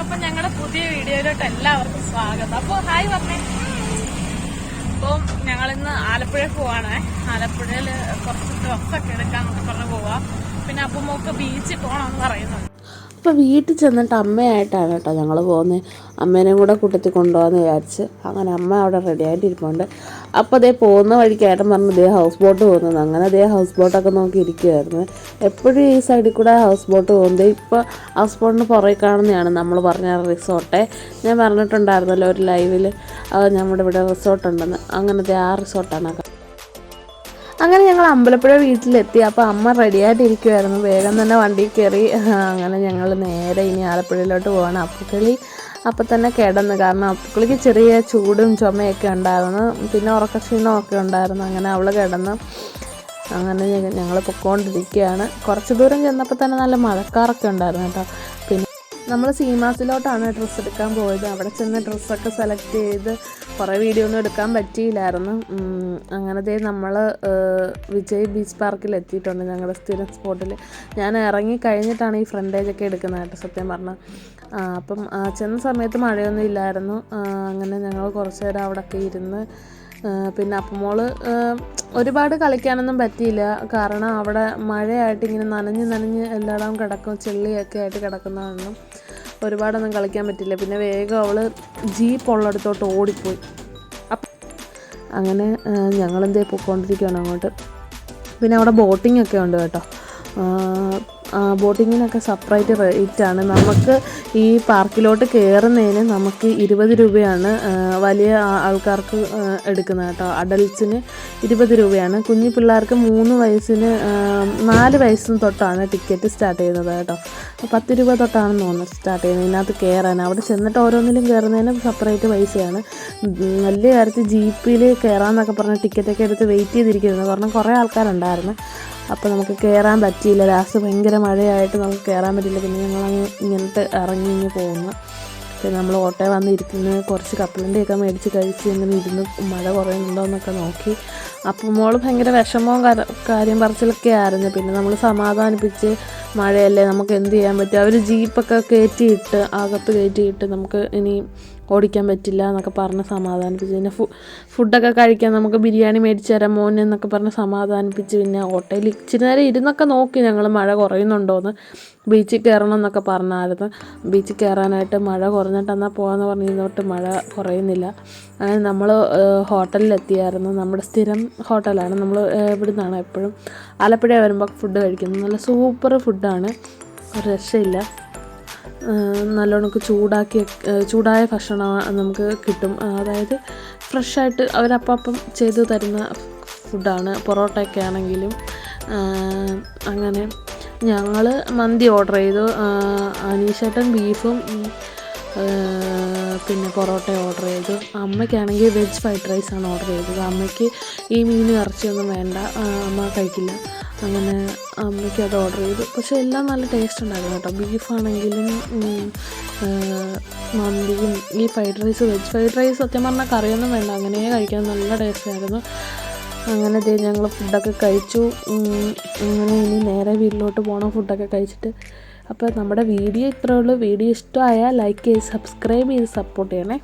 അപ്പൊ ഞങ്ങളുടെ പുതിയ വീഡിയോയിലോട്ട് എല്ലാവർക്കും സ്വാഗതം. അപ്പൊ ഹായ് പറഞ്ഞേ. അപ്പം ഞങ്ങളിന്ന് ആലപ്പുഴ പോവാണേ. ആലപ്പുഴയിൽ കുറച്ച് ഡ്രസ്സൊക്കെ എടുക്കാന്നൊക്കെ പറഞ്ഞ് പോവാ. പിന്നെ അപ്പുമൊക്കെ ബീച്ചിൽ പോകണമെന്ന് പറയുന്നുണ്ട്. അപ്പോൾ വീട്ടിൽ ചെന്നിട്ട് അമ്മയായിട്ടാണ് കേട്ടോ ഞങ്ങൾ പോകുന്നത് അമ്മേനെയും കൂടെ കൂട്ടത്തിൽ കൊണ്ടുപോകാമെന്ന് വിചാരിച്ച്. അങ്ങനെ അമ്മ അവിടെ റെഡി ആയിട്ടിരിപ്പുണ്ട്. അപ്പോൾ അതേ പോകുന്ന വഴിക്ക് ഏട്ടൻ പറഞ്ഞു ദേ ഹൗസ് ബോട്ട് പോകുന്നത് അങ്ങനെ അതേ ഹൗസ് ബോട്ടൊക്കെ നോക്കി ഇരിക്കുമായിരുന്നു എപ്പോഴും ഈ സൈഡിൽ കൂടെ ഹൗസ് ബോട്ട് പോകുന്നത് ഇപ്പോൾ ഹൗസ് ബോട്ടിന് പുറകെ കാണുന്നതാണ് നമ്മൾ പറഞ്ഞ റിസോർട്ടെ ഞാൻ പറഞ്ഞിട്ടുണ്ടായിരുന്നല്ലോ ഒരു ലൈവിൽ നമ്മുടെ ഇവിടെ റിസോർട്ടുണ്ടെന്ന് അങ്ങനത്തെ ആ റിസോർട്ടാണ് അങ്ങനെ ഞങ്ങൾ അമ്പലപ്പുഴ വീട്ടിലെത്തി. അപ്പോൾ അമ്മ റെഡിയായിട്ടിരിക്കുമായിരുന്നു വേഗം തന്നെ വണ്ടി കയറി. അങ്ങനെ ഞങ്ങൾ നേരെ ഇനി ആലപ്പുഴയിലോട്ട് പോകണം അപ്പുക്കിളി അപ്പം തന്നെ കിടന്നു. കാരണം അപ്പുക്കിളിക്ക് ചെറിയ ചൂടും ചുമയൊക്കെ ഉണ്ടായിരുന്നു. പിന്നെ ഉറക്കക്ഷീണമൊക്കെ ഉണ്ടായിരുന്നു. അങ്ങനെ അവൾ കിടന്നു അങ്ങനെ ഞങ്ങൾ പൊക്കോണ്ടിരിക്കുകയാണ്. കുറച്ച് ദൂരം ചെന്നപ്പോൾ തന്നെ നല്ല മഴക്കാറൊക്കെ ഉണ്ടായിരുന്നു കേട്ടോ. പിന്നെ നമ്മൾ സീമാസിലോട്ടാണ് ഡ്രസ്സ് എടുക്കാൻ പോയത്. അവിടെ ചെന്ന് ഡ്രസ്സൊക്കെ സെലക്ട് ചെയ്ത് കുറേ വീഡിയോ ഒന്നും എടുക്കാൻ പറ്റിയില്ലായിരുന്നു. അങ്ങനത്തെ നമ്മൾ വിജയ് ബീച്ച് പാർക്കിൽ എത്തിയിട്ടുണ്ട് ഞങ്ങളുടെ സ്ഥിരം സ്പോട്ടിൽ ഞാൻ ഇറങ്ങി കഴിഞ്ഞിട്ടാണ് ഈ ഫ്രണ്ടേജൊക്കെ എടുക്കുന്നത് കേട്ടോ സത്യം പറഞ്ഞാൽ അപ്പം ചെന്ന സമയത്ത് മഴയൊന്നും ഇല്ലായിരുന്നു. അങ്ങനെ ഞങ്ങൾ കുറച്ച് നേരം അവിടെയൊക്കെ ഇരുന്ന് പിന്നെ അപ്പമോൾ ഒരുപാട് കളിക്കാനൊന്നും പറ്റിയില്ല. കാരണം അവിടെ മഴയായിട്ട് ഇങ്ങനെ നനഞ്ഞ് നനഞ്ഞ് എല്ലായിടവും കിടക്കും ചെള്ളിയൊക്കെ ആയിട്ട് കിടക്കുന്നതാണ് ഒരുപാടൊന്നും കളിക്കാൻ പറ്റില്ല പിന്നെ വേഗം അവൾ ജീപ്പ് ഉള്ളിടത്തോട്ട് ഓടിപ്പോയി. അങ്ങനെ ഞങ്ങളെന്തേ പോയിക്കൊണ്ടിരിക്കുകയാണ് അങ്ങോട്ട്. പിന്നെ അവിടെ ബോട്ടിംഗ് ഒക്കെ ഉണ്ട് കേട്ടോ. ബോട്ടിങ്ങിനൊക്കെ സെപ്പറേറ്റ് റേറ്റ് ആണ്. നമുക്ക് ഈ പാർക്കിലോട്ട് കയറുന്നതിന് നമുക്ക് ഇരുപത് രൂപയാണ് വലിയ ആൾക്കാർക്ക് എടുക്കുന്നത് കേട്ടോ. അഡൽട്സിന് ഇരുപത് രൂപയാണ്. കുഞ്ഞു പിള്ളേർക്ക് മൂന്ന് വയസ്സിന് നാല് വയസ്സിന് തൊട്ടാണ് ടിക്കറ്റ് സ്റ്റാർട്ട് ചെയ്യുന്നത് കേട്ടോ. പത്ത് രൂപ തൊട്ടാണെന്ന് തോന്നുന്നു സ്റ്റാർട്ട് ചെയ്യുന്നത്. ഇതിനകത്ത് കയറാൻ അവിടെ ചെന്നിട്ട് ഓരോന്നിലും കയറുന്നതിന് സെപ്പറേറ്റ് പൈസയാണ്. വലിയ കാര്യത്തിൽ ജീപ്പിൽ കയറാമെന്നൊക്കെ പറഞ്ഞ് ടിക്കറ്റൊക്കെ എടുത്ത് വെയിറ്റ് ചെയ്തിരിക്കുന്നത്. കാരണം കുറേ ആൾക്കാരുണ്ടായിരുന്നു. അപ്പോൾ നമുക്ക് കയറാൻ പറ്റിയില്ല. ലാസ്റ്റ് ഭയങ്കര മഴയായിട്ട് നമുക്ക് കയറാൻ പറ്റില്ല. പിന്നെ ഞങ്ങൾ അങ്ങ് ഇങ്ങനത്തെ ഇറങ്ങി ഇങ്ങ് പോകുന്നു. പിന്നെ നമ്മൾ ഓട്ടോ വന്നിരിക്കുന്ന. കുറച്ച് കപ്പലണ്ടിയൊക്കെ മേടിച്ച് കഴിച്ച് ഇങ്ങനെ ഇരുന്ന് മഴ കുറയുന്നുണ്ടോ എന്നൊക്കെ നോക്കി. അപ്പം മോൾ ഭയങ്കര വിഷമവും കര- കാര്യം പറച്ചിലൊക്കെ ആയിരുന്നു. പിന്നെ നമ്മൾ സമാധാനിപ്പിച്ച് മഴയല്ലേ നമുക്ക് എന്ത് ചെയ്യാൻ പറ്റും? അവർ ജീപ്പൊക്കെ കയറ്റിയിട്ട് അകത്ത് കയറ്റിയിട്ട് നമുക്ക് ഇനി ഓടിക്കാൻ പറ്റില്ല എന്നൊക്കെ പറഞ്ഞ് സമാധാനിപ്പിച്ച്. പിന്നെ ഫു ഫുഡൊക്കെ കഴിക്കാൻ നമുക്ക് ബിരിയാണി മേടിച്ച് തരാം മോൻ എന്നൊക്കെ പറഞ്ഞ് സമാധാനിപ്പിച്ച് പിന്നെ ഓട്ടോയിൽ ഇച്ചിരി നേരം ഇരുന്നൊക്കെ നോക്കി ഞങ്ങൾ മഴ കുറയുന്നുണ്ടോയെന്ന് ബീച്ചിൽ കയറണം എന്നൊക്കെ പറഞ്ഞായിരുന്നു. ബീച്ചിൽ കയറാനായിട്ട് മഴ കുറഞ്ഞിട്ട് എന്നാൽ പോകാമെന്ന് പറഞ്ഞിരുന്നോട്ട് മഴ കുറയുന്നില്ല. അങ്ങനെ നമ്മൾ ഹോട്ടലിലെത്തിയായിരുന്നു. നമ്മുടെ സ്ഥിരം ഹോട്ടലാണ്. നമ്മൾ ഇവിടെ നിന്നാണ് എപ്പോഴും ആലപ്പുഴ വരുമ്പോൾ ഫുഡ് കഴിക്കുന്നത്. നല്ല സൂപ്പർ ഫുഡാണ്. രക്ഷയില്ല. നല്ലോണം ചൂടാക്കി ചൂടായ ഭക്ഷണം നമുക്ക് കിട്ടും. അതായത് ഫ്രഷായിട്ട് അവരപ്പം ചെയ്തു തരുന്ന ഫുഡാണ് പൊറോട്ടയൊക്കെ ആണെങ്കിലും അങ്ങനെ ഞങ്ങൾ മന്തി ഓർഡർ ചെയ്തു. അനീഷേട്ടൻ ബീഫും പിന്നെ പൊറോട്ട ഓർഡർ ചെയ്തു. അമ്മയ്ക്കാണെങ്കിൽ വെജ് ഫ്രൈഡ് റൈസാണ് ഓർഡർ ചെയ്തത്. അമ്മയ്ക്ക് ഈ മീൻ ഇറച്ചിയൊന്നും വേണ്ട. അമ്മ കഴിക്കില്ല. അങ്ങനെ അമ്മയ്ക്ക് അത് ഓർഡർ ചെയ്തു. പക്ഷേ എല്ലാം നല്ല ടേസ്റ്റ് ഉണ്ടായിരുന്നു കേട്ടോ. ബീഫാണെങ്കിലും മന്തിയും ഈ fried rice veg fried rice സത്യം പറഞ്ഞാൽ കറിയൊന്നും വേണ്ട. അങ്ങനെ കഴിക്കാൻ നല്ല ടേസ്റ്റ് ആയിരുന്നു. അങ്ങനെ ദേ ഞങ്ങൾ ഫുഡൊക്കെ കഴിച്ചു. അങ്ങനെ ഇനി നേരെ വീട്ടിലോട്ട് പോകണം ഫുഡൊക്കെ കഴിച്ചിട്ട്. അപ്പോൾ നമ്മുടെ വീഡിയോ ഇത്രയുള്ളൂ വീഡിയോ ഇഷ്ടമായാൽ ലൈക്ക് ചെയ്ത് സബ്സ്ക്രൈബ് ചെയ്ത് സപ്പോർട്ട് ചെയ്യണേ.